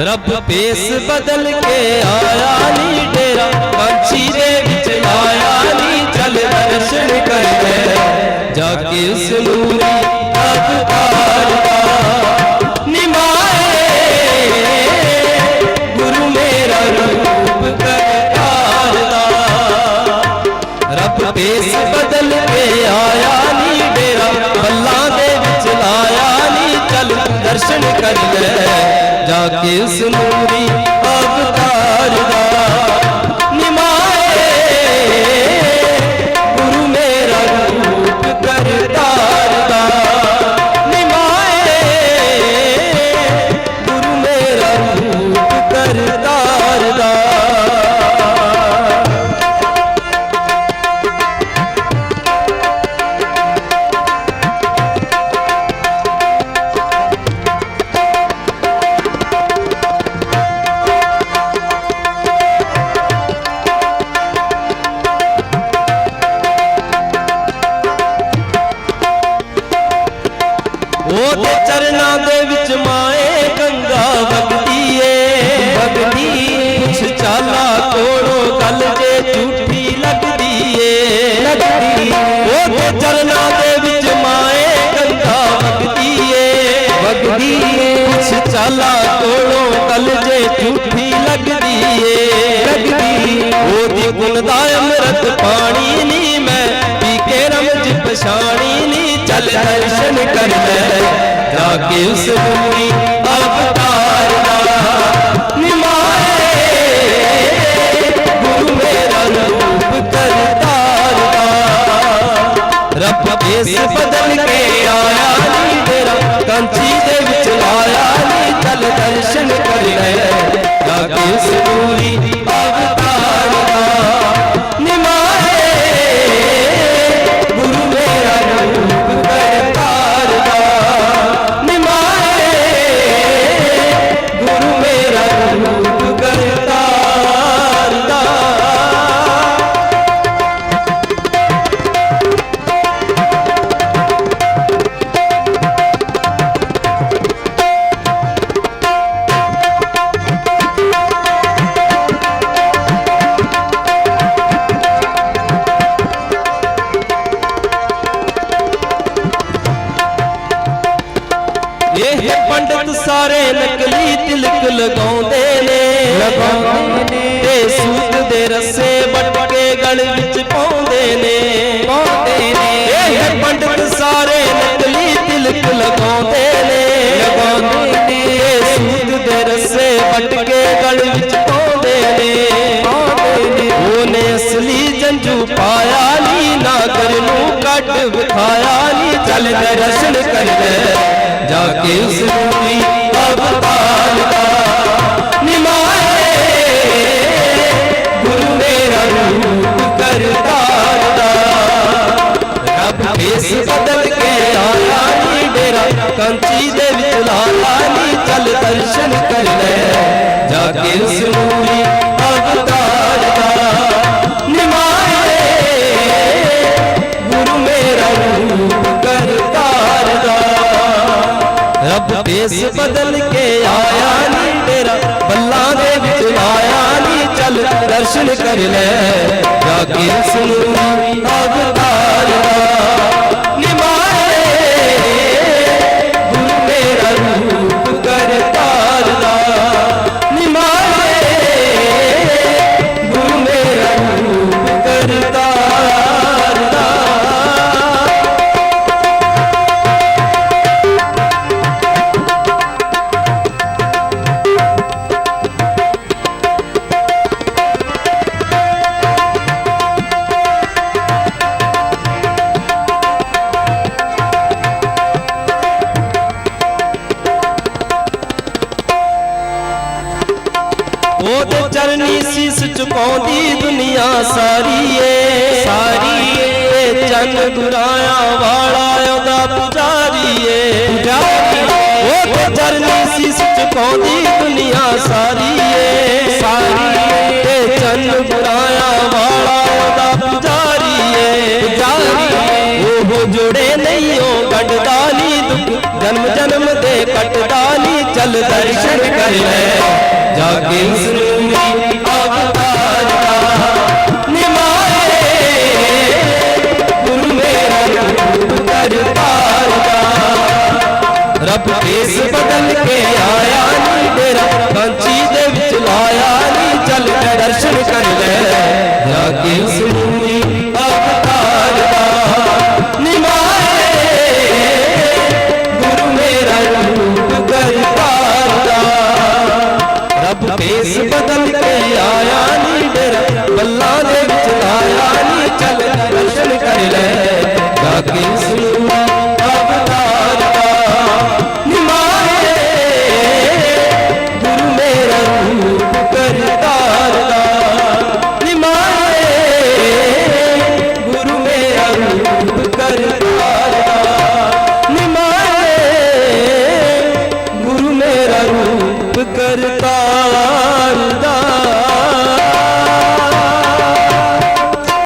ਰੱਬ ਪੇਸ ਬਦਲ ਕੇ ਆਇਆ ਨੀ ਡੇਰਾ, ਪੰਛੀ ਦੇ ਵਿੱਚ ਆਇਆ ਨੀ ਚੱਲ ਦਰਸ਼ਨ ਕਰ ਲੈ ਜਾ ਕੇ ਉਸ ਨੂਰੀ ਅਵਤਾਰ ਦਾ ਨਿਮਾਏ। ਗੁਰੂ ਮੇਰਾ ਰੂਪ ਕਰਤਾਰ ਰੱਬ ਪੇਸ ਬਦਲ ਕੇ ਆਇਆ ਨੀ ਡੇਰਾ, ਬੱਲਾਂ ਦੇ ਵਿੱਚ ਲਾਇਆ ਨੀ ਚੱਲ ਦਰਸ਼ਨ ਕਰ ਜਾ ਕੇ ਉਸ ਨੂਰੀ ਉਹਦੇ ਚਰਨਾਂ ਦੇ ਵਿੱਚ ਮਾਏ ਗੰਗਾ ਵਗਦੀ ਏ ਵਗਦੀ ਕੁਛ ਚਾਲਾ ਕੋੜੋ ਗੱਲ ਦਰਸ਼ਨ ਜਾ ਕੇ ਉਸ ਨੂਰੀ ਅਵਤਾਰ ਦਾ ਨਿਮਾਏ, ਗੁਰੂ ਮੇਰਾ ਰੂਪ ਕਰਤਾਰ ਦਾ। ਰੱਬ ਦੇਸ ਬਦਲ ਕੇ ਆਇਆ ਨੀ ਤੇਰਾ, ਕੰਚੀ ਦੇ ਵਿੱਚ ਆਇਆ ਨੀ, ਚੱਲ ਦਰਸ਼ਨ ਕਰ ਲੈ। ਜਾ ਕੇ ਉਸ ਇਹ ਪੰਡਤ ਸਾਰੇ ਨਕਲੀ ਤਿਲਕ ਲਗਾਉਂਦੇ ਨੇ। ਲਗਾਉਂਦੇ ਨੇ। ਤੇ ਸੂਤ ਦੇ ਰੱਸੇ ਵੱਟ ਕੇ ਗਲ ਵਿੱਚ ਪਾਉਂਦੇ ਨੇ। ਪਾਉਂਦੇ ਨੇ। ਇਹ ਪੰਡਤ ਸਾਰੇ ਨਕਲੀ ਤਿਲਕ ਲਗਾਉਂਦੇ ਨੇ। ਲਗਾਉਂਦੇ ਨੇ। ਤੇ ਸੂਤ ਦੇ ਰੱਸੇ ਵੱਟ ਕੇ ਗਲ ਵਿੱਚ ਪਾਉਂਦੇ ਨੇ। ਪਾਉਂਦੇ ਨੇ। ਉਹਨੇ ਅਸਲੀ ਜੰਜੂ ਪਾਇਆ ਨੀ ਨਾਗਰ ਨੂੰ ਕੱਢ ਵਿਖਾਇਆ ਨੀ। ਚੱਲ ਦਰਸ਼ਨ ਕਰ ਲੈ ਜਾ ਕੇ ਉਸ ਨੂਰੀ ਅਵਤਾਰ ਦਾ ਨਿਮਾਏ ਗੁਰੂ ਮੇਰਾ ਰੂਪ ਕਰਤਾਰ ਦਾ। ਰੱਬ ਭੇਸ ਬਦਲ ਕੇ ਆਇਆ ਨੀ ਡੇਰਾ। ਕੰਚੀ ਦੇ ਵਿੱਚ ਲਾਇਆ ਨੀ ਚੱਲ ਦਰਸ਼ਨ ਕਰ ਲੈ। ਜਾ ਕੇ ਉਸ ਨੂਰੀ ਭੇਸ ਬਦਲ ਕੇ ਆਇਆ ਨੀ ਤੇਰਾ, ਬੱਲਾਂ ਦੇ ਵਿੱਚ ਆਇਆ ਨੀ, ਚੱਲ ਦਰਸ਼ਨ ਕਰ ਲੈ। ਜਾ ਕੇ ਸੁਣੂ ਅਵਤਾਰ ਦਾ। ਚਰਨੀ ਸੀਸ ਝੁਕਾਉਂਦੀ ਦੁਨੀਆ ਸਾਰੀ ਏ। ਸਾਰੀ ਏ। ਚੰਨ ਗੁਰਾਇਆ ਵਾਲਾ ਉਹਦਾ ਪੁਜਾਰੀ ਏ। ਉਹਦੇ ਚਰਨੀ ਸੀਸ ਝੁਕਾਉਂਦੀ ਦੁਨੀਆ ਸਾਰੀ ਕੱਢਦਾ ਨਹੀਂ ਦੁੱਖ ਜਨਮ ਦਰਸ਼ਨ ਕਰ ਲੈ। ਜਾ ਕੇ ਉਸ ਨੂੰ ਵੀ ਦਾ ਨਿਮਾਏ। ਗੁਰੂ ਮੇਰਾ ਰੂਪ ਕਰਤਾਰ ਦਾ। ਰੱਬ ਕੇਸ ਬਦਲ ਕੇ ਬਦਲ ਕੇ ਆਇਆ ਨੀ ਡੇਰਾ ਬੱਲਾਂ ਦੇ